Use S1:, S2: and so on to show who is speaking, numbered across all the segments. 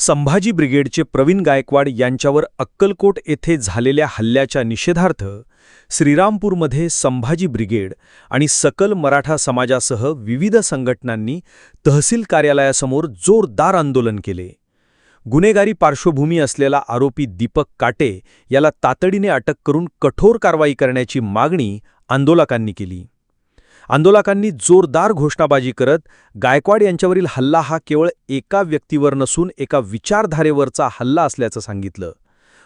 S1: संभाजी ब्रिगेडचे प्रवीण गायकवाड यांच्यावर अक्कलकोट येथे झालेल्या हल्ल्याच्या निषेधार्थ श्रीरामपूरमध्ये संभाजी ब्रिगेड आणि सकल मराठा समाजासह विविध संघटनांनी तहसील कार्यालयासमोर जोरदार आंदोलन केले. गुन्हेगारी पार्श्वभूमी असलेला आरोपी दीपक काटे याला तातडीने अटक करून कठोर कारवाई करण्याची मागणी आंदोलकांनी केली. आंदोलकांनी जोरदार घोषणाबाजी करत गायकवाड यांच्यावरील हल्ला हा केवळ एका व्यक्तीवर नसून एका विचारधारेवरचा हल्ला असल्याचं सांगितलं.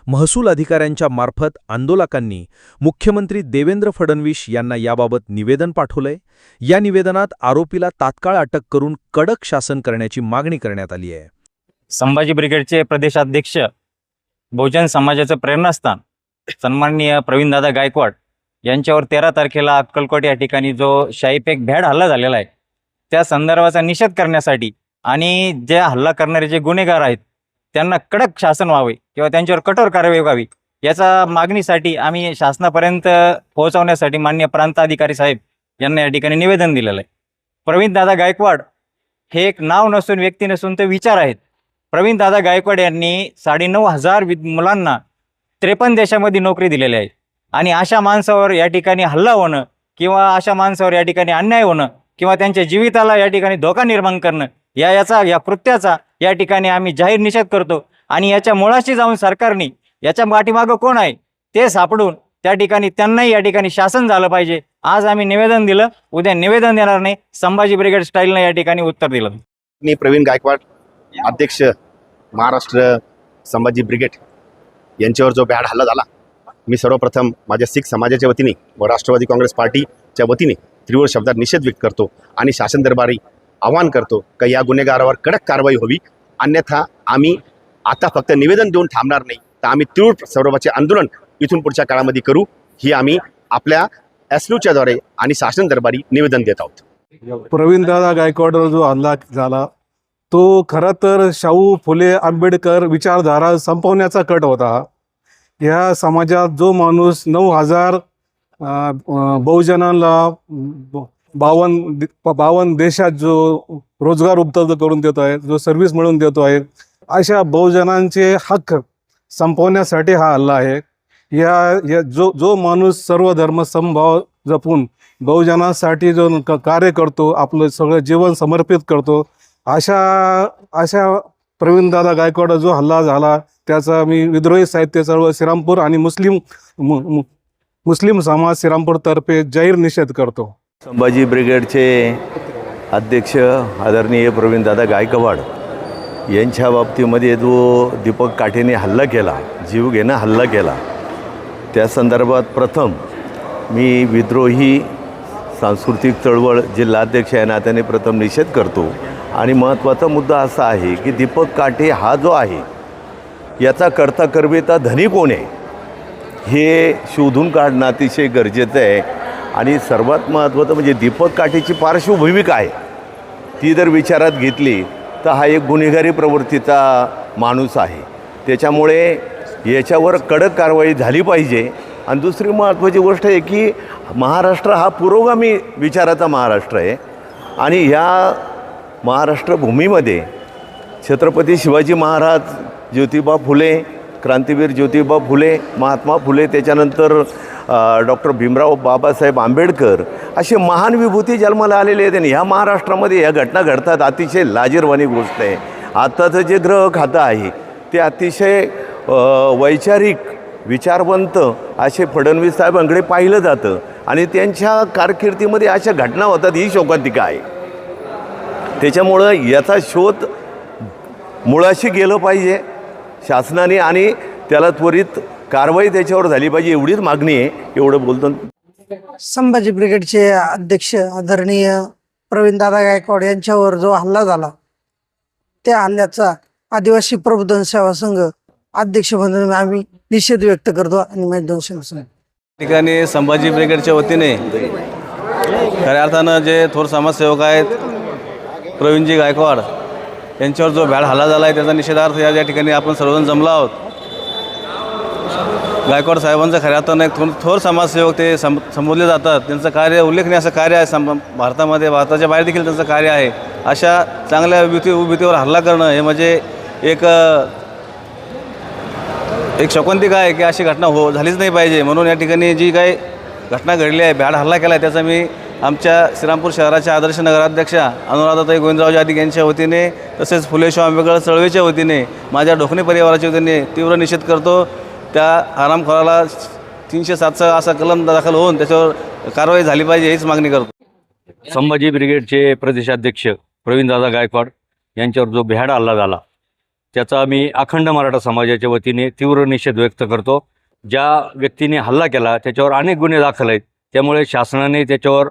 S1: महसूल अधिकाऱ्यांच्या मार्फत आंदोलकांनी मुख्यमंत्री देवेंद्र फडणवीस यांना याबाबत निवेदन पाठवलंय. या निवेदनात आरोपीला तात्काळ अटक करून कडक शासन करण्याची मागणी करण्यात आली आहे.
S2: संभाजी ब्रिगेडचे प्रदेशाध्यक्ष बहुजन समाजाचं प्रेरणास्थान सन्माननीय प्रवीणदादा गायकवाड यांच्यावर तेरा तारखेला अक्कलकोट या ठिकाणी जो शाईपेक भ्याड हल्ला झालेला आहे त्या संदर्भाचा निषेध करण्यासाठी आणि जे हल्ला करणारे जे गुन्हेगार आहेत त्यांना कडक शासन व्हावे किंवा त्यांच्यावर कठोर कारवाई व्हावी याचा मागणीसाठी आम्ही शासनापर्यंत पोहोचवण्यासाठी मान्य प्रांताधिकारी साहेब यांना या ठिकाणी निवेदन दिलेलं आहे. प्रवीणदादा गायकवाड हे एक नाव नसून व्यक्ती नसून ते विचार आहेत. प्रवीण दादा गायकवाड यांनी साडेनऊ हजार वि मुलांना त्रेपन्न देशामध्ये नोकरी दिलेली आहे. आणि अशा माणसावर या ठिकाणी हल्ला होणं किंवा अशा माणसावर या ठिकाणी अन्याय होणं किंवा त्यांच्या जीविताला या ठिकाणी धोका निर्माण करणं या याचा या कृत्याचा या ठिकाणी आम्ही जाहीर निषेध करतो. आणि याच्या मुळाशी जाऊन सरकारने याच्या पाठीमागं कोण आहे ते सापडून त्या ठिकाणी त्यांनाही या ठिकाणी शासन झालं पाहिजे. आज आम्ही निवेदन दिलं उद्या निवेदन देणार नाही. संभाजी ब्रिगेड स्टाईलनं या ठिकाणी उत्तर दिलं.
S3: मी प्रवीण गायकवाड अध्यक्ष महाराष्ट्र संभाजी ब्रिगेड यांच्यावर जो बॅड हल्ला झाला मी सर्वप्रथम माझ्या सिख समाजाच्या वतीने व राष्ट्रवादी काँग्रेस पार्टीच्या वतीने तीव्र शब्दात निषेध व्यक्त करतो आणि शासन दरबारी आवाहन करतो का या गुन्हेगारावर कडक कारवाई होवी अन्यथा आम्ही आता फक्त निवेदन देऊन थांबणार नाही. तर आम्ही तीव्र स्वरूपाचे आंदोलन इथून पुढच्या काळामध्ये करू. ही आम्ही आपल्या एसद्वारे आणि शासन दरबारी निवेदन देत आहोत.
S4: प्रवीणदादा गायकवाडवर जो हल्ला झाला तो खरं तर शाहू फुले आंबेडकर विचारधारा संपवण्याचा कट होता. ह्या समाजात जो माणूस नऊ हजार बहुजनांना बावन बावन्न देशात जो रोजगार उपलब्ध करून देतो आहे जो सर्व्हिस मिळवून देतो आहे अशा बहुजनांचे हक्क संपवण्यासाठी हा हल्ला आहे. या या जो जो माणूस सर्व धर्म समभाव जपून बहुजनासाठी जो क- कार्य करतो आपलं सगळं जीवन समर्पित करतो अशा अशा प्रवीणदादा गायकवाड जो हल्ला झाला त्याचा मी विद्रोही साहित्य चळवळ श्रीरामपूर आणि मुस्लिम मु- मु- मुस्लिम समाज श्रीरामपूरतर्फे जाहीर निषेध करतो.
S5: संभाजी ब्रिगेडचे अध्यक्ष आदरणीय प्रवीणदादा गायकवाड यांच्या बाबतीमध्ये जो दीपक काठेने हल्ला केला जीव घेणं हल्ला केला त्या संदर्भात प्रथम मी विद्रोही सांस्कृतिक चळवळ जिल्हाध्यक्ष या नात्याने प्रथम निषेध करतो. आणि महत्त्वाचा मुद्दा असा आहे की दीपक काठे हा जो आहे याचा करता करविता धनी कोण आहे? हे शोधून काढणं अतिशय गरजेचं आहे. आणि सर्वात महत्त्वाचं म्हणजे दीपक काठेची पार्श्वभूमी काय? ती जर विचारात घेतली तर हा एक गुन्हेगारी प्रवृत्तीचा माणूस आहे. त्याच्यामुळे याच्यावर कडक कारवाई झाली पाहिजे. आणि दुसरी महत्त्वाची गोष्ट आहे की महाराष्ट्र हा पुरोगामी विचाराचा महाराष्ट्र आहे. आणि ह्या महाराष्ट्र भूमीमध्ये छत्रपती शिवाजी महाराज ज्योतिबा फुले क्रांतीवीर ज्योतिबा फुले महात्मा फुले त्याच्यानंतर डॉक्टर भीमराव बाबासाहेब आंबेडकर असे महान विभूती जन्माला आलेले आहेत. आणि ह्या महाराष्ट्रामध्ये ह्या घटना घडतात अतिशय लाजीरवाणी गोष्ट आहे. आत्ताचं जे ग्रह खातं आहे ते अतिशय वैचारिक विचारवंत असे फडणवीस साहेबांकडे पाहिलं जातं. आणि त्यांच्या कारकिर्दीमध्ये अशा घटना होतात ही शोकांतिका आहे. त्याच्यामुळं याचा शोध मुळाशी गेलं पाहिजे. शासनाने आणि त्याला त्वरित कारवाई त्याच्यावर झाली पाहिजे एवढीच मागणी आहे एवढं बोलतो.
S6: संभाजी ब्रिगेडचे अध्यक्ष आदरणीय प्रवीणदादा गायकवाड यांच्यावर जो हल्ला झाला त्या हल्ल्याचा आदिवासी प्रबोधन सेवा संघ अध्यक्ष म्हणून आम्ही निषेध व्यक्त करतो आणि माझे दोन शब्द
S7: ठिकाणी संभाजी ब्रिगेडच्या वतीने खऱ्या अर्थानं जे थोर समाजसेवक आहेत प्रवीणजी गायकवाड यांच्यावर जो भ्याड हल्ला झाला आहे त्याचा निषेधार्थ या या ठिकाणी आपण सर्वजण जमलो आहोत. गायकवाड साहेबांचं खऱ्या अर्थानं एक थोर थोर समाजसेवक ते संबोधले जातात. त्यांचं कार्य उल्लेखनीय असं कार्य आहे. सं भारतामध्ये भारताच्या बाहेर देखील त्यांचं कार्य आहे. अशा चांगल्या भीती उभीतीवर हल्ला करणं हे म्हणजे एक एक शोकांतिक आहे की अशी घटना हो झालीच नाही पाहिजे. म्हणून या ठिकाणी जी काही घटना घडली आहे भ्याड हल्ला केला आहे त्याचा मी आमच्या श्रीरामपूर शहराच्या आदर्श नगराध्यक्षा अनुराधाताई गोविंदराव जाधिक यांच्या वतीने तसेच फुले शाहू आंबेडकर वतीने माझ्या ढोकणे परिवाराच्या वतीने तीव्र निषेध करतो. त्या आरामखोराला तीनशे सातचा असा कलम दाखल होऊन त्याच्यावर कारवाई झाली पाहिजे हीच मागणी करतो.
S8: संभाजी ब्रिगेडचे प्रदेशाध्यक्ष प्रवीणदादा गायकवाड यांच्यावर जो भ्याड हल्ला झाला त्याचा मी अखंड मराठा समाजाच्या वतीने तीव्र निषेध व्यक्त करतो. ज्या व्यक्तीने हल्ला केला त्याच्यावर अनेक गुन्हे दाखल आहेत. त्यामुळे शासनाने त्याच्यावर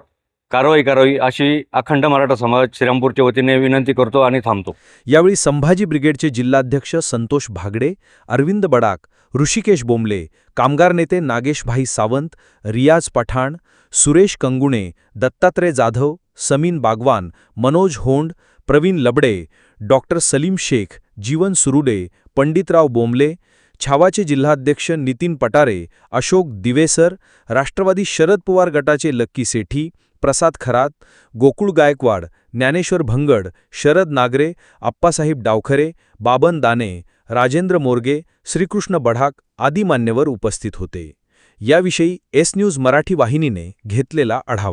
S8: कारवाई करावी अशी अखंड मराठा समाज श्रीरामपूरच्या वतीने विनंती करतो आणि थांबतो.
S1: यावेळी संभाजी ब्रिगेडचे जिल्हाध्यक्ष संतोष भागडे अरविंद बडाक ऋषिकेश बोंबले कामगार नेते नागेशभाई सावंत रियाज पठाण सुरेश कंगुणे दत्तात्रय जाधव समीन बागवान मनोज होंड प्रवीण लबडे डॉक्टर सलीम शेख जीवन सुरुडे पंडितराव बोंबले छावाचे जिल्हाध्यक्ष नितीन पटारे अशोक दिवेसर राष्ट्रवादी शरद पवार गटाचे लक्की सेठी प्रसाद खरात गोकुळ गायकवाड ज्ञानेश्वर भंगड शरद नागरे आप्पासाहेब डावखरे बाबन दाने राजेंद्र मोरगे श्रीकृष्ण बढाक आदी मान्यवर उपस्थित होते. याविषयी एस न्यूज मराठी वाहिनीने घेतलेला आढावा.